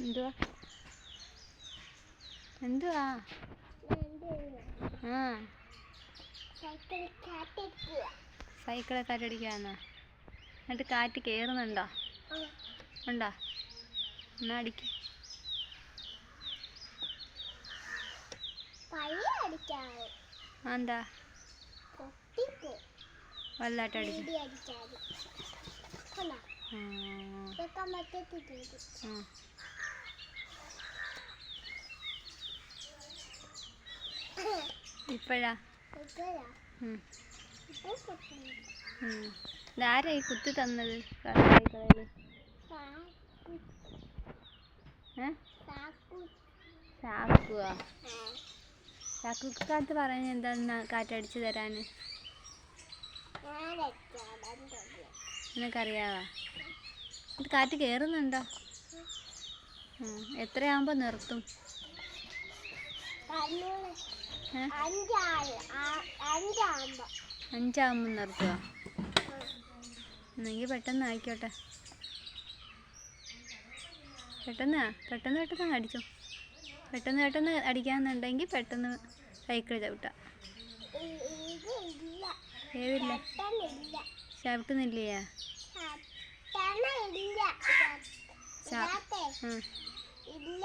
എന്തുവാ? എന്തുവാ? ആ. സൈക്കിളെ കാറ്റടിക്കാന്നാ. എന്നിട്ട് കാറ്റ് കേറുന്നുണ്ടോ? ഉണ്ടോ? എന്നാ അടിക്ക. എന്താ വല്ലാട്ട് കണ്ടോ ആ. ഇപ്പോഴാ. ഇതാരാ ഈ കുത്തി തന്നത്? കാറ്റ് ചാക്കുവാ ചാക്കുക്കാത്ത് പറഞ്ഞ എന്താ കാറ്റടിച്ച് തരാന്? നിനക്കറിയാവാ? ഇത് കാറ്റ് കയറുന്നുണ്ടോ ഉം. എത്രയാകുമ്പോൾ നിർത്തും? അഞ്ചാകുമ്പോ അഞ്ചാകുമ്പോൾ നിർത്തുക എന്നെങ്കിൽ പെട്ടെന്ന് ആയിക്കോട്ടെ. പെട്ടെന്ന്? പെട്ടെന്ന് പെട്ടെന്ന് അടിച്ചു. പെട്ടെന്ന് പെട്ടെന്ന് അടിക്കാന്നുണ്ടെങ്കിൽ പെട്ടെന്ന് സൈക്കിൾ ചവിട്ടാം. ഏതില്ല? ചവിട്ടുന്നില്ലയാ? ഇല്ല.